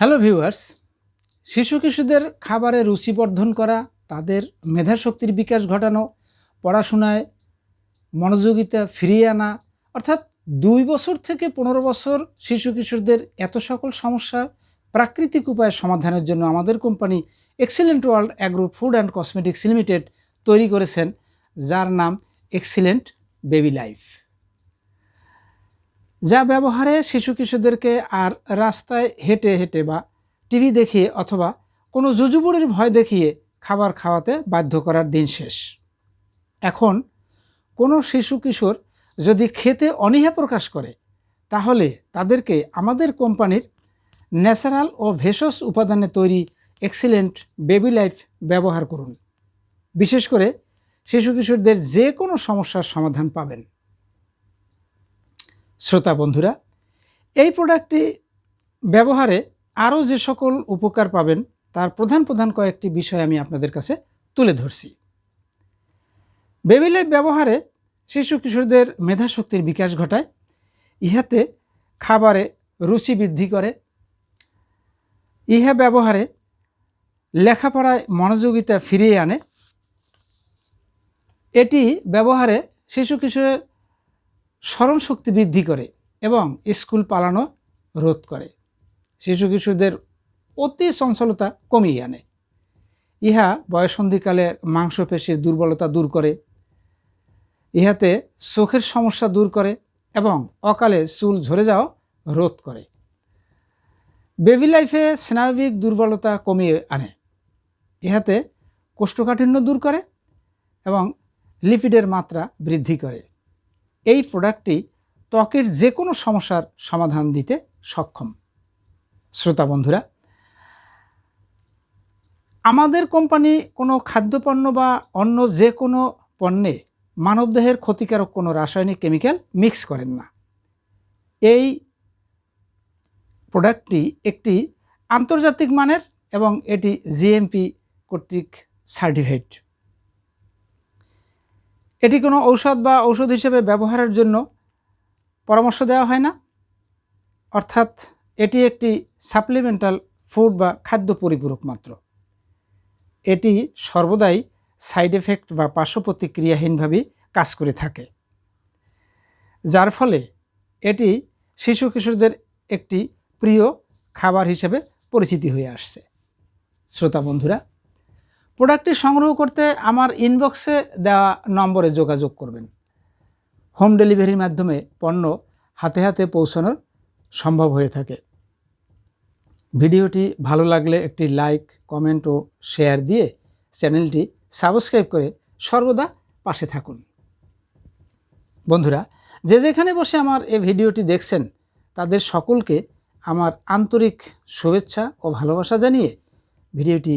Hello viewers, শিশু কিশোরদের খাবারে রুচিবর্ধন করা, তাদের মেধাশক্তির বিকাশ ঘটানো, পড়াশোনায় মনোযোগিতা ফিরিয়ে আনা, অর্থাৎ দুই বছর থেকে পনেরো বছর শিশু কিশোরদের এত সকল সমস্যার প্রাকৃতিক উপায়ে সমাধানের জন্য আমাদের company excellent world agro food and cosmetics limited তৈরি করেছেন, যার নাম এক্সিলেন্ট বেবি লাইফ। যা ব্যবহারে শিশু কিশোরদেরকে আর রাস্তায় হেঁটে হেঁটে বা টিভি দেখিয়ে অথবা কোনো জুজুবুড়ির ভয় দেখিয়ে খাবার খাওয়াতে বাধ্য করার দিন শেষ। এখন কোনো শিশু কিশোর যদি খেতে অনীহা প্রকাশ করে, তাহলে তাদেরকে আমাদের কোম্পানির ন্যাচারাল ও ভেষজ উপাদানে তৈরি এক্সিলেন্ট বেবি লাইফ ব্যবহার করুন। বিশেষ করে শিশু কিশোরদের যে কোনো সমস্যার সমাধান পাবেন। শ্রোতা বন্ধুরা, এই প্রোডাক্টটি ব্যবহারে আরও যে সকল উপকার পাবেন, তার প্রধান প্রধান কয়েকটি বিষয় আমি আপনাদের কাছে তুলে ধরছি। বেবি ব্যবহারে শিশু কিশোরদের মেধাশক্তির বিকাশ ঘটায়, ইহাতে খাবারে রুচি বৃদ্ধি করে, ইহা ব্যবহারে লেখাপড়ায় মনোযোগিতা ফিরিয়ে আনে। এটি ব্যবহারে শিশু কিশোরের স্মরণ শক্তি বৃদ্ধি করে এবং স্কুল পালানো রোধ করে। শিশু কিশোরদের অতি চঞ্চলতা কমিয়ে আনে। ইহা বয়সন্ধিকালের মাংসপেশির দুর্বলতা দূর করে, ইহাতে চোখের সমস্যা দূর করে এবং অকালে চুল ঝরে যাওয়া রোধ করে। বেবি লাইফে স্নায়বিক দুর্বলতা কমিয়ে আনে। ইহাতে কোষ্ঠকাঠিন্য দূর করে এবং লিপিডের মাত্রা বৃদ্ধি করে। এই প্রোডাক্টটি ত্বকের যে কোনো সমস্যার সমাধান দিতে সক্ষম। শ্রোতা বন্ধুরা, আমাদের কোম্পানি কোনো খাদ্যপণ্য বা অন্য যে কোনো পণ্যে মানবদেহের ক্ষতিকারক কোনো রাসায়নিক কেমিক্যাল মিক্স করেন না। এই প্রোডাক্টটি একটি আন্তর্জাতিক মানের এবং এটি জিএমপি কর্তৃক সার্টিফাইড এটি কোনো ঔষধ বা ঔষধ হিসেবে ব্যবহারের জন্য পরামর্শ দেওয়া হয় না। অর্থাৎ এটি একটি সাপ্লিমেন্টাল ফুড বা খাদ্য পরিপূরক মাত্র। এটি সর্বদাই সাইড এফেক্ট বা পার্শ্ব প্রতিক্রিয়াহীনভাবে কাজ করে থাকে। যার ফলে এটি শিশু কিশোরদের একটি প্রিয় খাবার হিসেবে পরিচিতি হয়ে আসছে। শ্রোতা বন্ধুরা প্রোডাক্টটি সংগ্রহ করতে আমার ইনবক্সে দেওয়া নম্বরে যোগাযোগ করবেন। হোম ডেলিভারির মাধ্যমে পণ্য হাতে হাতে পৌঁছানোর সম্ভব হয়ে থাকে। ভিডিওটি ভালো লাগলে একটি লাইক কমেন্ট ও শেয়ার দিয়ে চ্যানেলটি সাবস্ক্রাইব করে সর্বদা পাশে থাকুন। বন্ধুরা, যে যেখানে বসে আমার এই ভিডিওটি দেখছেন, তাদের সকলকে আমার আন্তরিক শুভেচ্ছা ও ভালোবাসা জানিয়ে ভিডিওটি